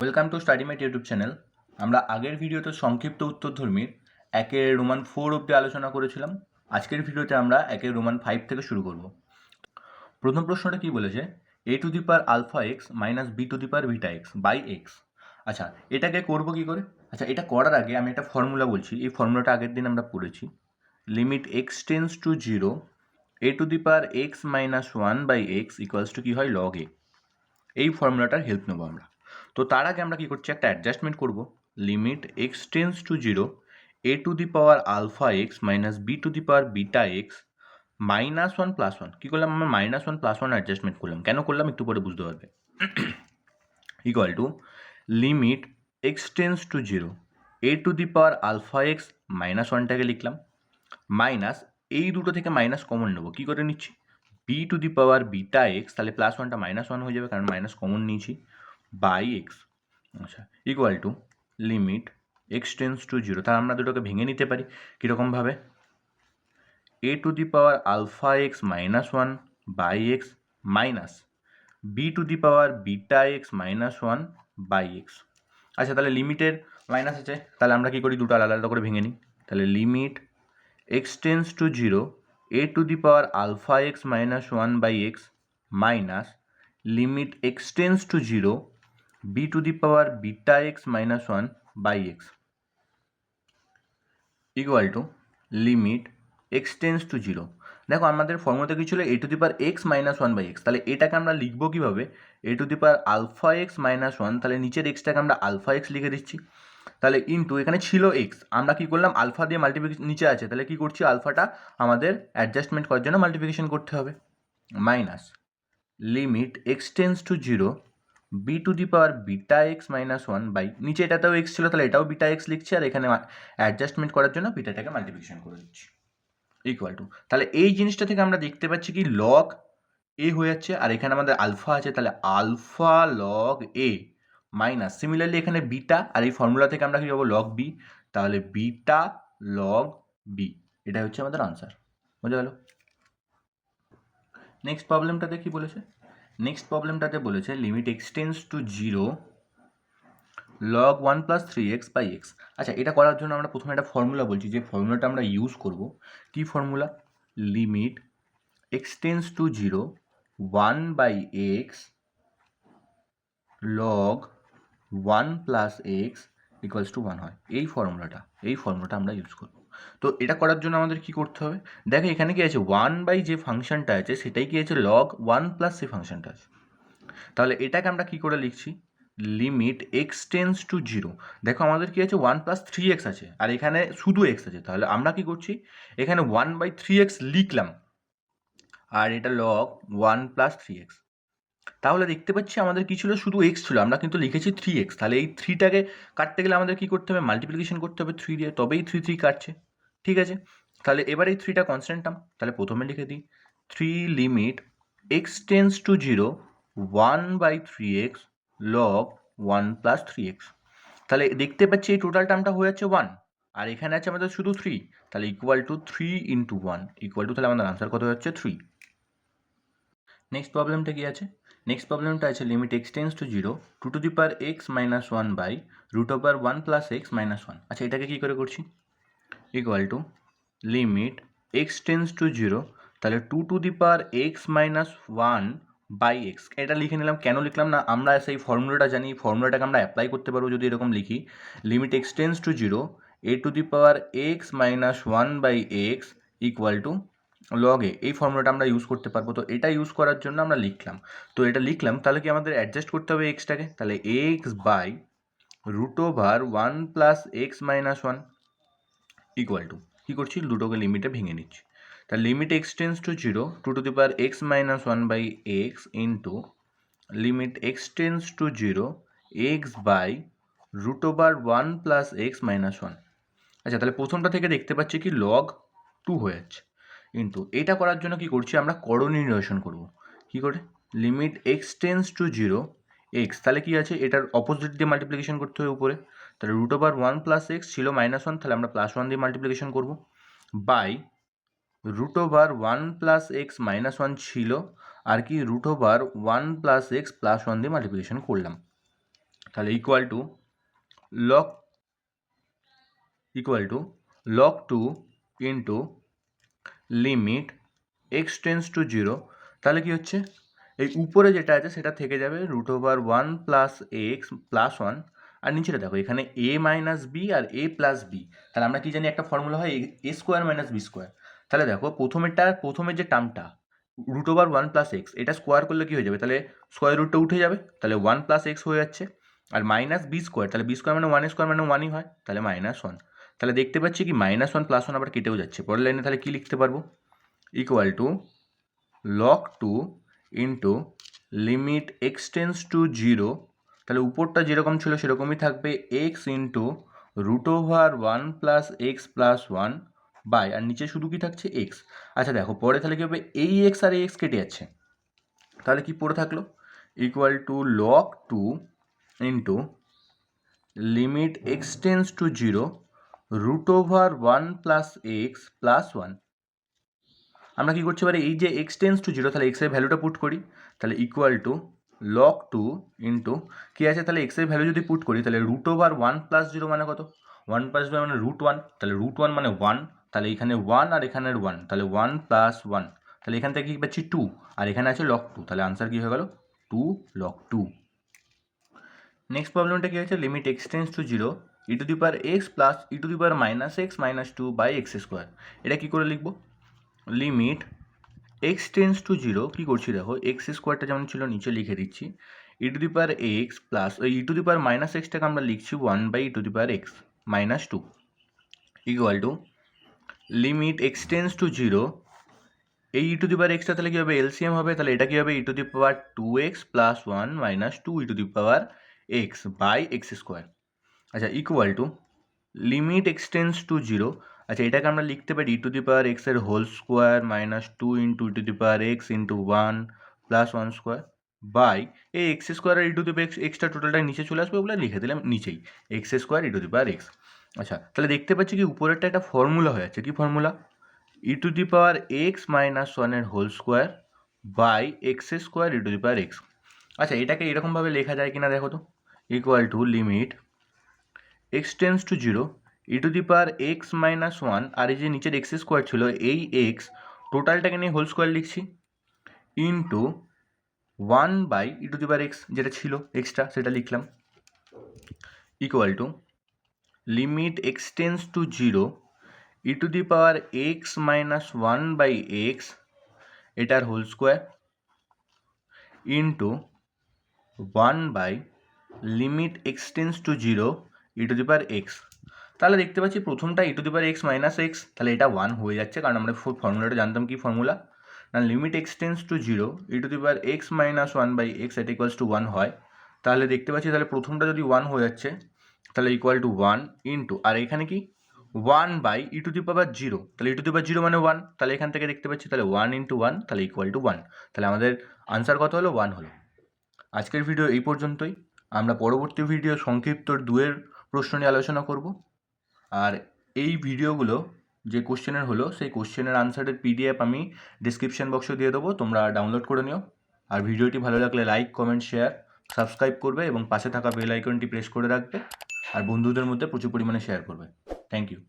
Welcome to study mate YouTube channel আমরা আগের ভিডিওতে সংক্ষিপ্ত উত্তরধর্মীর একের রোমান ফোর অব্দি আলোচনা করেছিলাম। আজকের ভিডিওতে আমরা একের রোমান ফাইভ থেকে শুরু করব। প্রথম প্রশ্নটা কি বলেছে? A to the power alpha x minus b to the power beta x by x আচ্ছা এটাকে করব কি করে? আচ্ছা এটা করার আগে আমি একটা ফর্মুলা বলছি। এই ফর্মুলাটা আগের দিন আমরা পড়েছি। Limit x tends to zero a to the power x minus one by x equals to কী হয়? লগ এ এই ফর্মুলাটার হেল্প নেব আমরা। তো তার আগে আমরা কী করছি? একটা অ্যাডজাস্টমেন্ট করব। Limit x tends to zero a to the power alpha x minus b to the power beta x minus one plus one কী করলাম আমরা? Minus one plus one adjustment করলাম। কেন করলাম? একটু পরে বুঝতে পারবে। Equal to limit x tends to zero a to the power alpha x minus ওয়ানটাকে লিখলাম। মাইনাস এই দুটো থেকে মাইনাস কমন নেব। কী করে নিচ্ছি? B to the power beta x তাহলে প্লাস ওয়ানটা মাইনাস ওয়ান হয়ে যাবে, কারণ মাইনাস কমন নিয়েছি। বাই এক্স আচ্ছা equal to limit x tends to zero তাহলে আমরা দুটোকে ভেঙে নিতে পারি কীরকমভাবে a to the power alpha x minus one by x minus b to the power beta x minus one by x আচ্ছা তাহলে লিমিটের মাইনাস আছে, তাহলে আমরা কী করি, দুটো আলাদা আলাদা করে ভেঙে নিই। তাহলে limit x tends to zero a to the power alpha x minus one by x minus limit x tends to zero b to the power beta x minus one by x equal to limit x tends to zero দেখো, আমাদের ফর্মুলাতে কি ছিল? A to the power x minus one by x তাহলে এটাকে আমরা লিখব কীভাবে? A to the power alpha x minus one তাহলে নিচের এক্সটাকে আমরা আলফা এক্স লিখে দিচ্ছি। তাহলে ইন্টু এখানে ছিল এক্স আমরা কি করলাম? আলফা দিয়ে মাল্টিপ্লিকেশন নিচে আছে। তাহলে কি করছি? আলফাটা আমাদের অ্যাডজাস্টমেন্ট করার জন্য মাল্টিপ্লিকেশন করতে হবে। Minus limit x tends to zero b to the power beta x minus one by নিচে এটাতেও এক্স ছিল, তাহলে এটাও বিটা এক্স লিখছি, আর এখানে অ্যাডজাস্টমেন্ট করার জন্য বিটাটাকে মাল্টিপ্লিকেশন করে দিচ্ছি। ইকুয়াল টু তাহলে এই জিনিসটা থেকে আমরা দেখতে পাচ্ছি কি লগ এ হয়ে যাচ্ছে, আর এখানে আমাদের আলফা আছে, তাহলে alpha log a minus similarly এখানে বিটা আর এই ফর্মুলা থেকে আমরা কি পাবো লগ বি তাহলে বিটা লগ বি এটা হচ্ছে আমাদের আনসার বোঝা গেল নেক্সট প্রবলেমটাতে কি বলেছে। নেক্সট প্রবলেমটাতে বলেছে limit x tends to zero log one plus three x by x আচ্ছা এটা করার জন্য আমরা প্রথমে একটা ফর্মুলা বলছি, যে ফর্মুলাটা আমরা ইউজ করব। কি formula limit x tends to zero one by x log one plus x equals to one হয়। এই ফর্মুলাটা এই ফর্মুলাটা আমরা ইউজ করব। তো এটা করার জন্য আমাদের কি করতে হবে? দেখো এখানে কি আছে? ওয়ান বাই যে ফাংশনটা আছে, সেটাই কি আছে? লগ ওয়ান প্লাস সেই ফাংশনটা আছে। তাহলে এটাকে আমরা কি করে লিখছি? Limit x tends to zero দেখো আমাদের কি আছে? ওয়ান প্লাস থ্রি এক্স আছে। আর এখানে শুধু এক্স আছে। তাহলে আমরা কি করছি? এখানে ওয়ান বাই থ্রি এক্স লিখলাম। আর এটা log one plus three x তাহলে দেখতে পাচ্ছি আমাদের কি ছিল? শুধু এক্স ছিল, আমরা কিন্তু লিখেছি থ্রি এক্স তাহলে এই থ্রিটাকে কাটতে গেলে আমাদের কি করতে হবে? মাল্টিপ্লিকেশন করতে হবে থ্রি দিয়ে, তবেই থ্রি থ্রি কাটছে, ঠিক আছে? তাহলে এবার এই থ্রিটা কনস্ট্যান্ট টার্ম তাহলে প্রথমে লিখে দিই three limit x tends to zero one by three x log one plus three x তাহলে দেখতে পাচ্ছি এই টোটাল টার্মটা হয়ে যাচ্ছে ওয়ান আর এখানে আছে আমাদের শুধু থ্রি তাহলে equal to three into one equal to তাহলে আমাদের আনসার কত হচ্ছে থ্রি নেক্সট প্রবলেমটা কি আছে? নেক্সট প্রবলেমটা আছে limit x tends to zero two to the power x minus one by root over one plus x minus one আচ্ছা এটাকে কী করে করছি? Equal to limit x tends to zero তাহলে two to the power x minus one by x এটা লিখে নিলাম, কেন লিখলাম না? আমরা সেই ফর্মুলাটা জানি ফর্মুলাটাকে আমরা অ্যাপ্লাই করতে পারব যদি এরকম লিখি। Limit x tends to zero a to the power x minus one by x equal to লগে এই ফর্মুলাটা আমরা ইউজ করতে পারব। তো এটা ইউজ করার জন্য আমরা লিখলাম। তো এটা লিখলাম, তাহলে কি আমাদের অ্যাডজাস্ট করতে হবে এক্সটাকে তাহলে x by root over one plus x minus one equal to কী করছি? দুটোকে লিমিটে ভেঙে নিচ্ছি। তা limit x tends to zero two to the power x minus one by x into limit x tends to zero x by root over one plus x minus one আচ্ছা তাহলে প্রথমটা থেকে দেখতে পাচ্ছি কি লগ টু হয়ে যাচ্ছে। কিন্তু এটা করার জন্য কি করছি আমরা করণীয় নিরসন করব। কি করে? Limit x tends to zero x তাহলে কি আছে? এটার অপোজিট দিয়ে মাল্টিপ্লিকেশন করতে হবে উপরে। তাহলে root over one plus x ছিল মাইনাস ওয়ান তাহলে আমরা প্লাস ওয়ান দিয়ে মাল্টিপ্লিকেশন করব। By root over one plus x minus one ছিল, আর কি root over one plus x plus one দিয়ে মাল্টিপ্লিকেশন করলাম। তাহলে equal to log equal to log two into limit x tends to zero তাহলে কি হচ্ছে? এই উপরে যেটা আছে সেটা থেকে যাবে root over one plus x plus one আর নিচেটা দেখো, এখানে এ মাইনাস বি আর এ প্লাস বি তাহলে আমরা কি জানি একটা ফর্মুলা হয় a square minus b square তাহলে দেখো, প্রথমেরটা, প্রথমের যে টার্মটা root over one plus x এটা স্কোয়ার করলে কি হয়ে যাবে? তাহলে স্কোয়ার রুটটা উঠে যাবে, তাহলে ওয়ান প্লাস এক্স হয়ে যাচ্ছে। আর মাইনাস বি স্কোয়ার তাহলে বি স্কোয়ার মানে ওয়ান স্কোয়ার মানে ওয়ানই হয়, তাহলে মাইনাস ওয়ান তাহলে দেখতে পাচ্ছি কি মাইনাস ওয়ান প্লাস ওয়ান আবার কেটেও যাচ্ছে। পরের লাইনে তাহলে কী লিখতে পারব? Equal to log two into limit x tends to zero তাহলে উপরটা যেরকম ছিল সেরকমই থাকবে x into root over one plus x plus one by আর নিচে শুধু কি থাকছে এক্স আচ্ছা দেখো, পরে তাহলে কী হবে? এই এক্স আর এই এক্স কেটে যাচ্ছে। তাহলে কি পড়ে থাকল? Equal to log two into limit x tends to zero root over one plus x plus one আমরা কী করছি? এবারে এই যে এক্স টেন্স টু জিরো তাহলে এক্সের ভ্যালুটা পুট করি। তাহলে equal to log two into কী আছে? তাহলে এক্সের ভ্যালু যদি পুট করি, তাহলে root over one plus zero মানে কত? ওয়ান প্লাস জিরো মানে রুট ওয়ান তাহলে রুট ওয়ান মানে ওয়ান তাহলে এখানে ওয়ান আর এখানের ওয়ান তাহলে ওয়ান প্লাস ওয়ান তাহলে এখান থেকে কী পাচ্ছি? টু আর এখানে আছে লক টু তাহলে আনসার কী হয়ে গেল? টু লক টু নেক্সট প্রবলেমটা কী হয়েছে? Limit x tends to zero e to the power x plus e to the power minus x minus two by x square এটা কী করে লিখব? Limit x tends to zero কী করছি দেখো? X স্কোয়ারটা যেমন ছিল নিচে লিখে দিচ্ছি। E to the power x plus ওই e to the power minus এক্সটাকে আমরা লিখছি one by e to the power x minus two equal to limit x tends to zero এই e to the power extra তাহলে কী হবে LCM হবে? তাহলে এটা কী হবে e to the power two x plus one minus two e to the power x by x square আচ্ছা equal to limit x tends to zero আচ্ছা এটাকে আমরা লিখতে পারি ই টু দি পাওয়ার এক্সের whole square minus two into e to the power x into one plus one square by এই x square e to the x extra টোটালটা নিচে চলে আসবে, ওগুলো লিখে দিলাম নিচেই। X square e to the power x আচ্ছা তাহলে দেখতে পাচ্ছি কি উপরেরটা একটা ফর্মুলা হয়ে যাচ্ছে। কী formula e to the power x minus ওয়ানের whole square by x square e to the power x আচ্ছা এটাকে এরকমভাবে লেখা যায় কিনা দেখো তো। Equal to limit x tends to zero e to the power x minus one আর এই যে নিচের এক্স স্কোয়ার ছিল, এই এক্স টোটালটাকে নিয়ে হোল স্কোয়ার লিখছি into one by e to the power x যেটা ছিল এক্সট্রা সেটা লিখলাম equal to limit x tends to zero e to the power x minus one by x এটার whole square into one by limit x tends to zero e to the power x তাহলে দেখতে পাচ্ছি প্রথমটা e to the power x minus x তাহলে এটা one হয়ে যাচ্ছে, কারণ আমরা ফর্মুলাটা জানতাম কি ফর্মুলা না limit x tends to zero e to the power x minus one by x এটা ইকুয়ালস টু ওয়ান হয়। তাহলে দেখতে পাচ্ছি, তাহলে প্রথমটা যদি ওয়ান হয়ে যাচ্ছে, তাহলে ইকুয়াল টু ওয়ান ইন্টু আর এখানে কি? One by e to the power zero তাহলে e to the power zero মানে ওয়ান তাহলে এখান থেকে দেখতে পাচ্ছি, তাহলে ওয়ান ইন্টু ওয়ান তাহলে ইকুয়াল টু ওয়ান তাহলে আমাদের আনসার কত হলো? ওয়ান হলো। আজকের ভিডিও এই পর্যন্তই। আমরা পরবর্তী ভিডিও সংক্ষিপ্ত দুয়ের প্রশ্ন নিয়ে আলোচনা করব। আর এই ভিডিওগুলো যে কোশ্চেনের হলো, সেই কোশ্চেনের আনসারের পিডিএফ আমি ডিসক্রিপশন বক্সে দিয়ে দেবো, তোমরা ডাউনলোড করে নিও। আর ভিডিওটি ভালো লাগলে লাইক কমেন্ট শেয়ার সাবস্ক্রাইব করবে এবং পাশে থাকা বেল আইকনটি প্রেস করে রাখবে। আর বন্ধুদের মধ্যে প্রচুর পরিমাণে শেয়ার করবে। Thank you